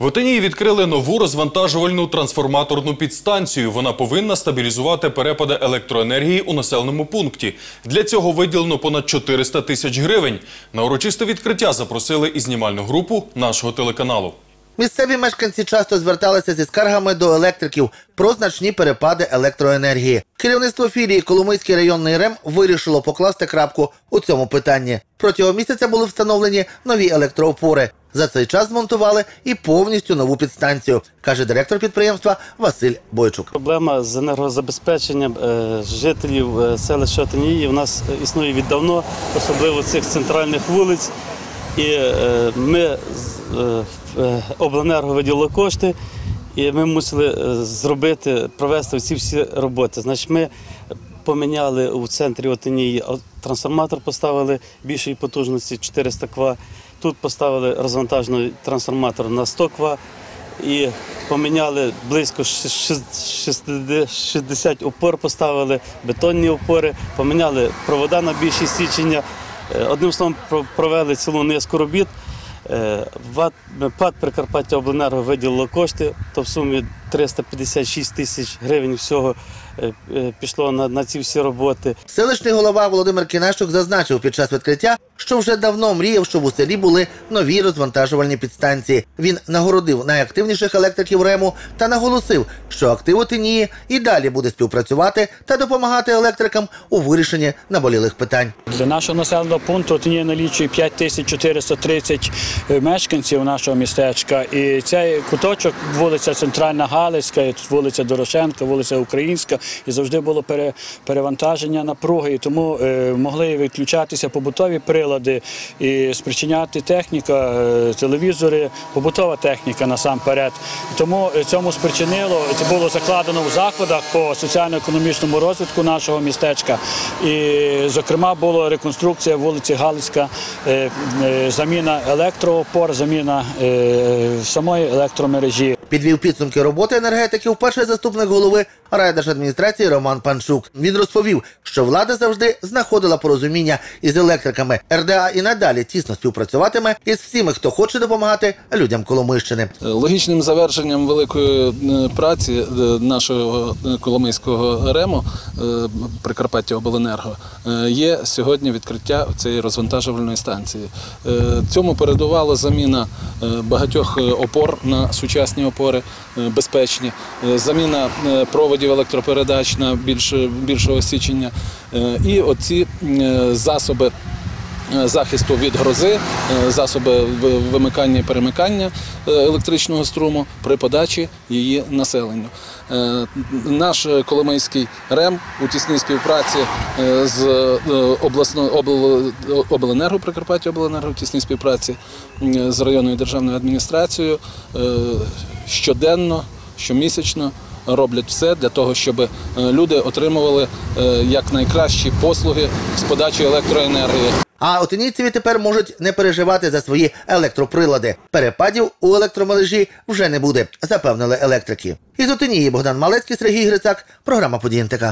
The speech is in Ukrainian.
В Отинії відкрили нову розвантажувальну трансформаторну підстанцію. Вона повинна стабілізувати перепади електроенергії у населеному пункті. Для цього виділено понад 400 тисяч гривень. На урочисте відкриття запросили і знімальну групу нашого телеканалу. Місцеві мешканці часто зверталися зі скаргами до електриків про значні перепади електроенергії. Керівництво філії Коломийський районний РЕМ вирішило покласти крапку у цьому питанні. Протягом місяця були встановлені нові електроопори. За цей час змонтували і повністю нову підстанцію, каже директор підприємства Василь Бойчук. Проблема з енергозабезпеченням е, жителів е, селища Отинії у нас існує віддавно, особливо цих центральних вулиць. І е, ми обленерго виділило кошти, і ми мусили зробити, провести ці всі роботи. Значить, ми поміняли у центрі Отинії трансформатор, поставили більшої потужності 400 кВт. Тут поставили розвантажений трансформатор на 100 кВт і поміняли близько ши- ши- 60 опор, поставили бетонні опори, поміняли провода на більші січення. Е, Одним словом, провели цілу низку робіт. Е, ПАД Прикарпаття Обленерго виділило кошти, то в сумі 356 тисяч гривень всього е, пішло на, ці всі роботи. Селищний голова Володимир Кінащук зазначив під час відкриття, що вже давно мріяв, щоб у селі були нові розвантажувальні підстанції. Він нагородив найактивніших електриків РЕМу та наголосив, що актив Отинії і далі буде співпрацювати та допомагати електрикам у вирішенні наболілих питань. Для нашого населеного пункту Отині налічує 5430 е, мешканців нашого містечка. І цей куточок вулиця Центральна Галицька, вулиця Дорошенка, вулиця Українська. І завжди було пере- перевантаження напруги. І тому е, могли відключатися побутові прилади і спричиняти техніка, е, телевізори, побутова техніка насамперед. Тому е, цьому спричинило, це було закладено в заходах по соціально-економічному розвитку нашого містечка. І, зокрема, була реконструкція вулиці Галицька, е, заміна електроопор, заміна самої електромережі. Підвів підсумки роботи енергетиків перший заступник голови райдержадміністрації Роман Панчук. Він розповів, що влада завжди знаходила порозуміння із електриками. РДА і надалі тісно співпрацюватиме із всіми, хто хоче допомагати людям Коломийщини. Логічним завершенням великої е, праці е, нашого е, Коломийського РЕМу е, Прикарпаття Обленерго е, є сьогодні відкриття цієї розвантажувальної станції. Е, Цьому передувала заміна е, багатьох е, опор на сучасні опори, е, безпечні, е, заміна е, проводів електропередач на більш, більшого січення. Е, І оці е, засоби е, захисту від грози, засоби вимикання і перемикання електричного струму при подачі її населенню. Наш Коломийський РЕМ у тісній співпраці з обленерго Прикарпаття Обленерго в тісній співпраці з районною державною адміністрацією щоденно, щомісячно роблять все для того, щоб е, люди отримували е, якнайкращі послуги з подачі електроенергії. А отинійцеві тепер можуть не переживати за свої електроприлади. Перепадів у електромережі вже не буде, запевнили електрики. Із Отинії Богдан Малецький, Сергій Грицак, програма «Події НТК».